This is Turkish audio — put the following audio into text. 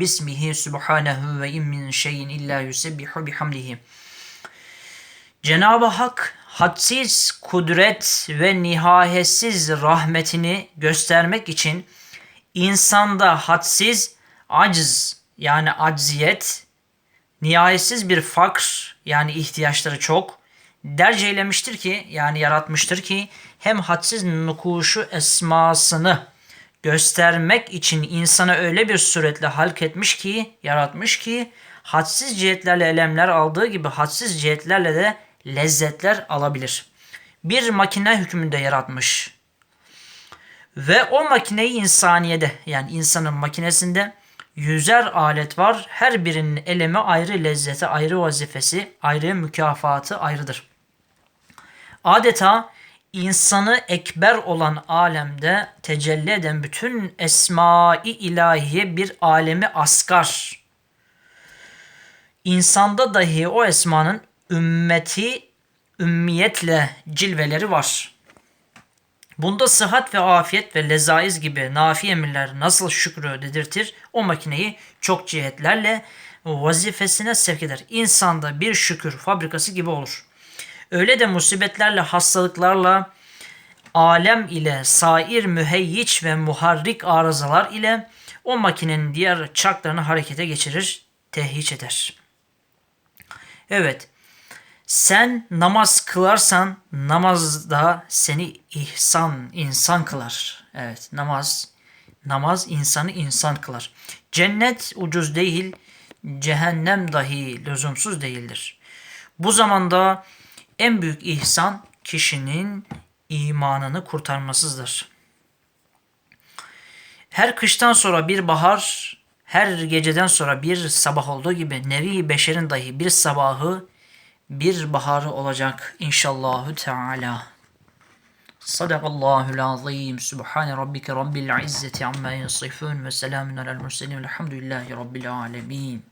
Bismihi subhanehu ve in min şeyin illa yusebbihu bihamdihi. Cenab-ı Hak hadsiz kudret ve nihayetsiz rahmetini göstermek için insanda hadsiz aciz yani acziyet, nihayetsiz bir fakr yani ihtiyaçları çok derc eylemiştir ki yani yaratmıştır ki hem hadsiz nukuşu esmasını göstermek için insana öyle bir suretle halk etmiş ki, yaratmış ki hadsiz cihetlerle elemler aldığı gibi hadsiz cihetlerle de lezzetler alabilir. Bir makine hükmünde yaratmış. Ve o makineyi insaniyede yani insanın makinesinde yüzer alet var. Her birinin elemi ayrı lezzeti, ayrı vazifesi, ayrı mükafatı ayrıdır. Adeta insanı ekber olan alemde tecelli eden bütün esma-i ilahiye bir alemi asgar. İnsanda dahi o esmanın ümmeti ümmiyetle cilveleri var. Bunda sıhhat ve afiyet ve lezaiz gibi nafi emirler nasıl şükrü dedirtir, o makineyi çok cihetlerle vazifesine sevk eder. İnsanda bir şükür fabrikası gibi olur. Öyle de musibetlerle, hastalıklarla, alem ile, sair müheyyiç ve muharrik arızalar ile o makinenin diğer çarklarını harekete geçirir, tehyiç eder. Evet, sen namaz kılarsan namazda seni ihsan, insan kılar. Evet, namaz, namaz insanı insan kılar. Cennet ucuz değil, cehennem dahi lüzumsuz değildir. Bu zamanda en büyük ihsan kişinin imanını kurtarmasıdır. Her kıştan sonra bir bahar, her geceden sonra bir sabah olduğu gibi nevi beşerin dahi bir sabahı, bir baharı olacak inşallahü teala. Sadakallahul azim. Subhane rabbike rabbil izzeti amma yasifun ve selamun alel murselin. Elhamdülillahi rabbil alemin.